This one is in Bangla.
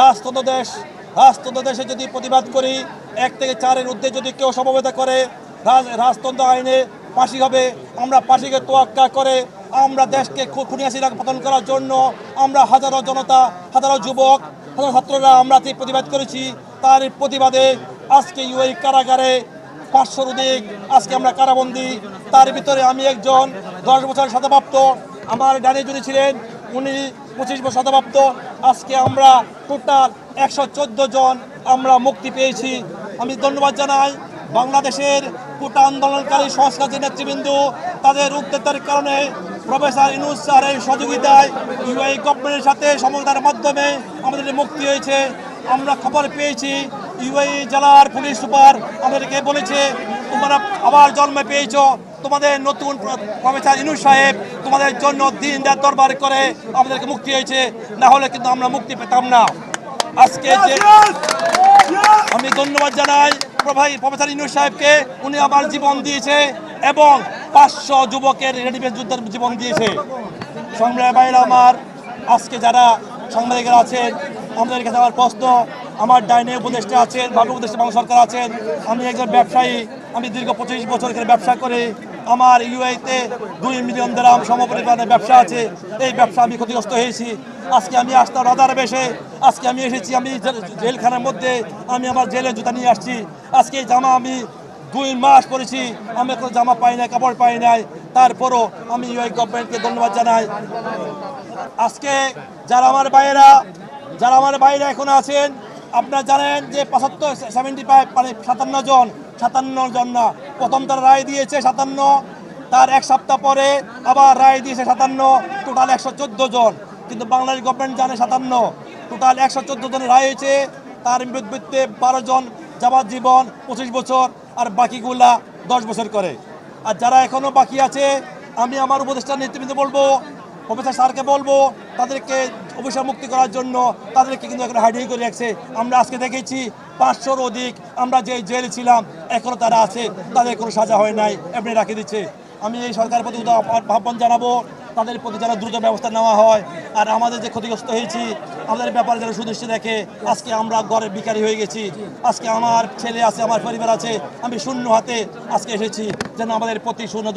রাজতন্ত্র দেশ, রাজতন্ত্র দেশে যদি প্রতিবাদ করি, এক থেকে চারের ঊর্ধ্বে যদি কেউ সমবেতা করে, রাজ, রাজতন্ত্র আইনে পাশি হবে, আমরা পাশিকে তোয়াক্কা করে, আমরা দেশকে খুনিয়াসিরা পতন করার জন্য আমরা হাজারো জনতা, হাজারো যুবক, হাজারো ছাত্ররা আমরা যে প্রতিবাদ করেছি তার প্রতিবাদে আজকে ইউএই কারাগারে পাঁচশোর অধিক আজকে আমরা কারাবন্দি। তার ভিতরে আমি একজন, দশ বছর শতপ্রাপ্ত আমার ডানে জুড়ে ছিলেন, উনি পঁচিশ বছর শতপ্রাপ্ত আজকে আমরা টোটাল একশো চোদ্দ জন আমরা মুক্তি পেয়েছি। আমি ধন্যবাদ জানাই বাংলাদেশের কোটা আন্দোলনকারী সংস্কারী নেতৃবৃন্দ, তাদের উদ্যোগের কারণে প্রফেসর ইনুস স্যারের সহযোগিতায় ইউআই গভর্নমেন্টের সাথে সমঝোতার মাধ্যমে আমাদের মুক্তি হয়েছে। আমরা খবর পেয়েছি ইউআই জেলার পুলিশ সুপার আমাদেরকে বলেছে, তোমরা আবার জন্মে পেয়েছ। তোমাদের নতুন প্র- প্রফেসর ইনুস সাহেব তোমাদের জন্য দিন রাত দরবার করে আমাদেরকে মুক্তি হয়েছে না হলে কিন্তু আমরা মুক্তি পেতাম না। আজকে যে আমি ধন্যবাদ জানাই প্রভাই প্রফেসর ইনু সাহেবকে উনি আমার জীবন দিয়েছে এবং পাঁচশো যুবকের রেডিমেড যুদ্ধের জীবন দিয়েছে। সংগ্রামী ভাইরা আমার আজকে যারা সাংবাদিকরা আছেন আমাদের কাছে আমার প্রশ্ন আমার ডাইনে উপদেষ্টা আছেন ভালো উপদেষ্টা বাংলা সরকার আছেন আমি একজন ব্যবসায়ী আমি দীর্ঘ পঁচিশ বছর এখানে ব্যবসা করি আমার ইউআইতে দুই মিলিয়ন দ্রাম সমপরিমাণে ব্যবসা আছে। এই ব্যবসা আমি ক্ষতিগ্রস্ত হয়েছি। আজকে আমি আসতাম রাজার বেশে। আজকে আমি এসেছি, আমি জেল- জেলখানার মধ্যে আমি আমার জেলে জুতা নিয়ে আসছি। আজকে জামা আমি দুই মাস পরেছি। আমি কোনো জামা পাই নাই, কাপড় পাই নাই। তারপরও আমি ইউআই গভর্নমেন্টকে ধন্যবাদ জানাই। আজকে যারা আমার বাইরা যারা আমার বাইরে এখন আছেন আপনারা জানেন যে পঁচাত্তর সেভেন্টি ফাইভ মানে সাতান্ন জন সাতান্ন জন না, প্রথম তার রায় দিয়েছে সাতান্ন, তার এক সপ্তাহ পরে আবার রায় দিয়েছে সাতান্ন টোটাল একশো চোদ্দ জন। কিন্তু বাংলাদেশ গভর্নমেন্ট জানে সাতান্ন টোটাল একশো চোদ্দ জনের রায় হয়েছে, তার বিরুদ্ধে বারো জন যাবার জীবন পঁচিশ বছর, আর বাকিগুলা দশ বছর করে। আর যারা এখনও বাকি আছে, আমি আমার উপদেষ্টা নেতৃবৃন্দ বলব প্রফেসর স্যারকে বলব, তাদেরকে অবসর মুক্তি করার জন্য তাদেরকে কিন্তু এখন হাইডিং করে রাখছে। আমরা আজকে দেখেছি পাঁচশোর অধিক আমরা যে জেল ছিলাম এখনও তারা আছে, তাদের কোনো সাজা হয় নাই, এমনি রাখে দিচ্ছে। আমি এই সরকারের প্রতি আহ্বান জানাব, তাদের প্রতি যেন দ্রুত ব্যবস্থা নেওয়া হয়। আর আমাদের যে ক্ষতিগ্রস্ত হয়েছি, আমাদের ব্যাপারে যেন সুদৃষ্টি দেখে, আজকে আমরা ঘরে বিকারি হয়ে গেছি। আজকে আমার ছেলে আছে, আমার পরিবার আছে, আমি শূন্য হাতে আজকে এসেছি, যেন আমাদের প্রতি শূন্য